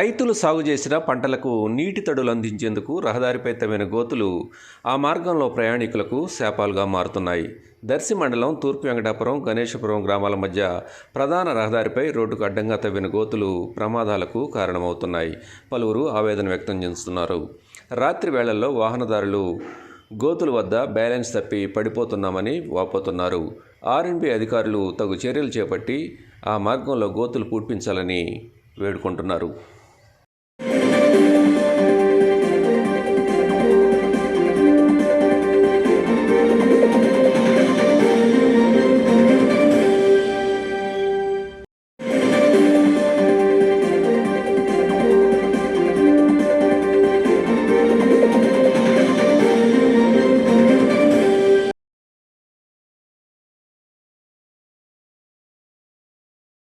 రైతులు సాగు చేసిన పంటలకు నీటి తడులు అందించేందుకు రహదారిపై తవ్విన గోతులు ఆ మార్గంలో ప్రయాణికులకు శాపాలుగా మారుతున్నాయి. దర్శి మండలం తూర్పు వెంకటాపురం గణేశపురం గ్రామాల మధ్య ప్రధాన రహదారిపై రోడ్డుకు అడ్డంగా తవ్విన గోతులు ప్రమాదాలకు కారణమవుతున్నాయి. పలువురు ఆవేదన వ్యక్తం చేస్తున్నారు. రాత్రి వేళల్లో వాహనదారులు గోతుల వద్ద బ్యాలెన్స్ తప్పి పడిపోతున్నామని వాపోతున్నారు. ఆర్ఎన్బి అధికారులు తగు చర్యలు చేపట్టి ఆ మార్గంలో గోతులు పూడ్పించాలని వేడుకుంటున్నారు.